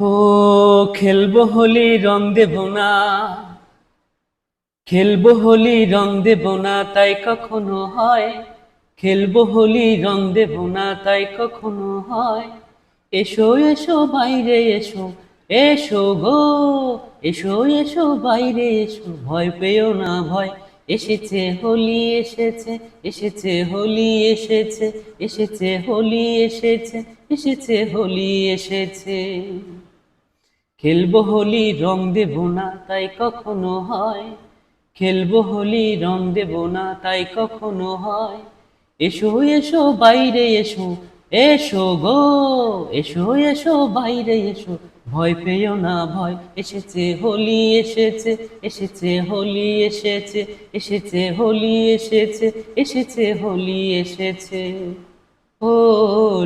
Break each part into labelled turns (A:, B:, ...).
A: ও, খেলব হোলি রং দেব না। খেলব হোলি রং দেব না, তাই কখনো হয়। খেলব হোলি রং দেব না, তাই কখনো হয়। এসো এসো বাইরে, এসো এসো গো। এসো এসো বাইরে, এসো, ভয় পেও না, ভয়। এসেছে হোলি, এসেছে এসেছে হোলি, এসেছে এসেছে হোলি, এসেছে এসেছে হোলি, এসেছে। খেলব হোলি রং দেব না, তাই কখনো হয়। খেলব হোলি রং দেব না, তাই কখনো হয়। এসো এসো, বাইরে এসো এসো গো। এসো এসো, বাইরে এসো, ভয় পেও না, ভয়। এসেছে হোলি, এসেছে এসেছে হোলি, এসেছে এসেছে হোলি, এসেছে এসেছে হোলি, এসেছে। ও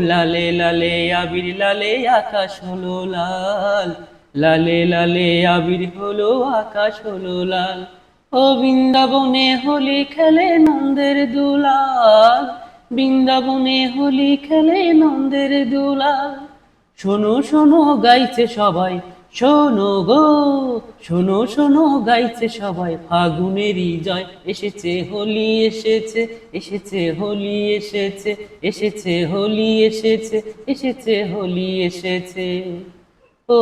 A: লালে লালে, আবির লালে, আকাশ হলো লাল। লালে লালে আবির হলো, আকাশ হলো লাল। ও বৃন্দাবনে হোলি খেলে নন্দের দুলাল। বৃন্দাবনে হোলি খেলে নন্দের দুলাল। শোনো শোনো, গাইছে সবাই, শোনো গো। শোনো শোনো, গাইছে সবাই, ফাগুনেরই জয়। এসেছে হোলি, এসেছে এসেছে হোলি, এসেছে এসেছে হোলি, এসেছে এসেছে হোলি, এসেছে। ও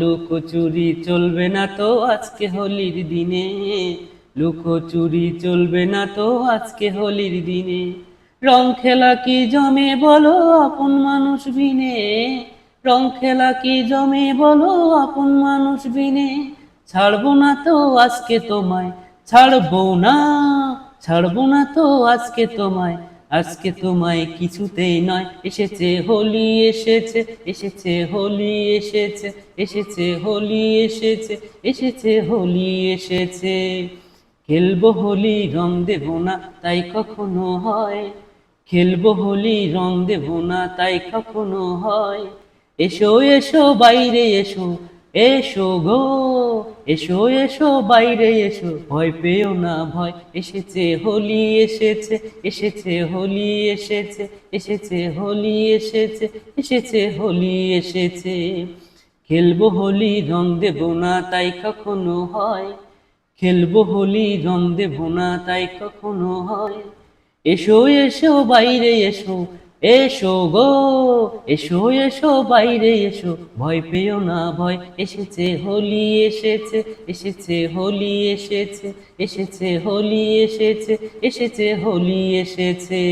A: লুকোচুরি চলবে না তো আজকে হোলির দিনে? লুকোচুরি চলবে না তো আজকে হোলির দিনে? রং খেলা কি জমে বলো আপন মানুষ বিনে? রং খেলা কি জমে বলো আপন মানুষ বিনে? ছাড়বো না তো আজকে তোমায়, ছাড়বো না ছাড়বো না তো আজকে তোমায়। আজকে তোমায় কিছুতেই নয়। এসেছে, হোলি এসেছে এসেছে, হোলি এসেছে এসেছে, হোলি এসেছে এসেছে, হোলি এসেছে। খেলব হোলি রং দেব না, তাই কখনো হয়। খেলব হোলি রং দেব না, তাই কখনো হয়। এসো এসো, বাইরে এসো এসো গো। এসো এসো, বাইরে এসো। ভয় পেও না, ভয়। এসেছে হোলি, এসেছে এসেছে হোলি, এসেছে এসেছে হোলি, এসেছে এসেছে হোলি, এসেছে। খেলব হোলি, রং দেব না, তাই কখনো হয়। খেলব হোলি, রং দেব না, তাই কখনো হয়। এসো এসো, বাইরে এসো। এসো গো, এসো এসো, বাইরে এসো। ভয় পেও না, ভয়। এসেছে, হোলি এসেছে এসেছে, হোলি এসেছে এসেছে, হোলি এসেছে এসেছে, হোলি এসেছে।